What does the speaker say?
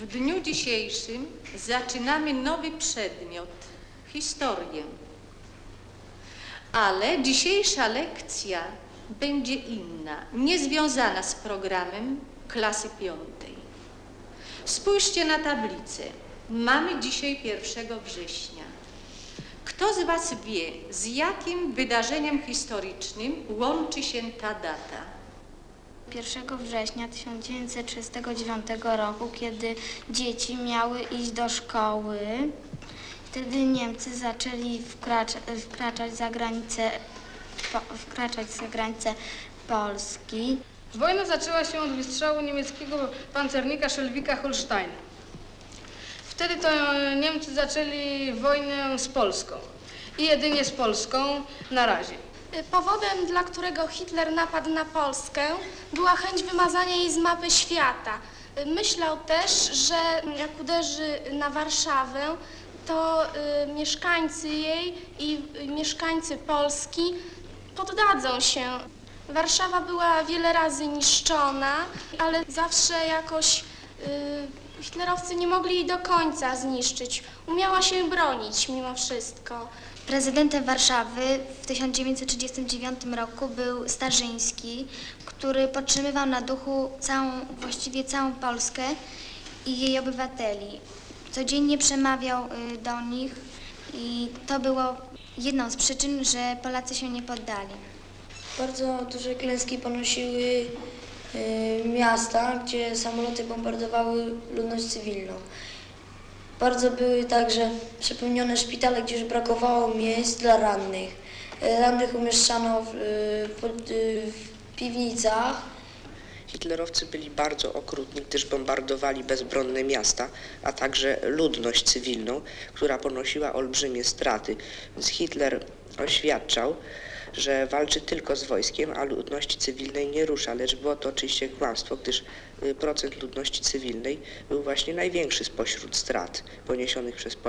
W dniu dzisiejszym zaczynamy nowy przedmiot historię. Ale dzisiejsza lekcja będzie inna, niezwiązana z programem klasy piątej. Spójrzcie na tablicę. Mamy dzisiaj 1 września. Kto z Was wie, z jakim wydarzeniem historycznym łączy się ta data? 1 września 1939 roku, kiedy dzieci miały iść do szkoły, wtedy Niemcy zaczęli wkracza, wkraczać za granicę, po, wkraczać za granicę Polski. Wojna zaczęła się od wystrzału niemieckiego pancernika Szelwika Holstein. Wtedy to e, Niemcy zaczęli wojnę z Polską. I jedynie z Polską na razie. Powodem, dla którego Hitler napadł na Polskę, była chęć wymazania jej z mapy świata. Myślał też, że jak uderzy na Warszawę, to y, mieszkańcy jej i y, mieszkańcy Polski poddadzą się. Warszawa była wiele razy niszczona, ale zawsze jakoś y, hitlerowcy nie mogli jej do końca zniszczyć. Umiała się bronić mimo wszystko. Prezydentem Warszawy w 1939 roku był Starzyński, który podtrzymywał na duchu całą, właściwie całą Polskę i jej obywateli. Codziennie przemawiał y, do nich i to było jedną z przyczyn, że Polacy się nie poddali. Bardzo duże klęski ponosiły miasta, gdzie samoloty bombardowały ludność cywilną. Bardzo były także przepełnione szpitale, gdzie już brakowało miejsc dla rannych. Y, Rannych umieszczano w, y, y, w piwnicach. Hitlerowcy byli bardzo okrutni, gdyż bombardowali bezbronne miasta, a także ludność cywilną, która ponosiła olbrzymie straty. Więc Hitler oświadczał, że walczy tylko z wojskiem, a ludności cywilnej nie rusza, lecz było to oczywiście kłamstwo, gdyż y, procent ludności cywilnej był właśnie największy spośród strat poniesionych przez Polaków.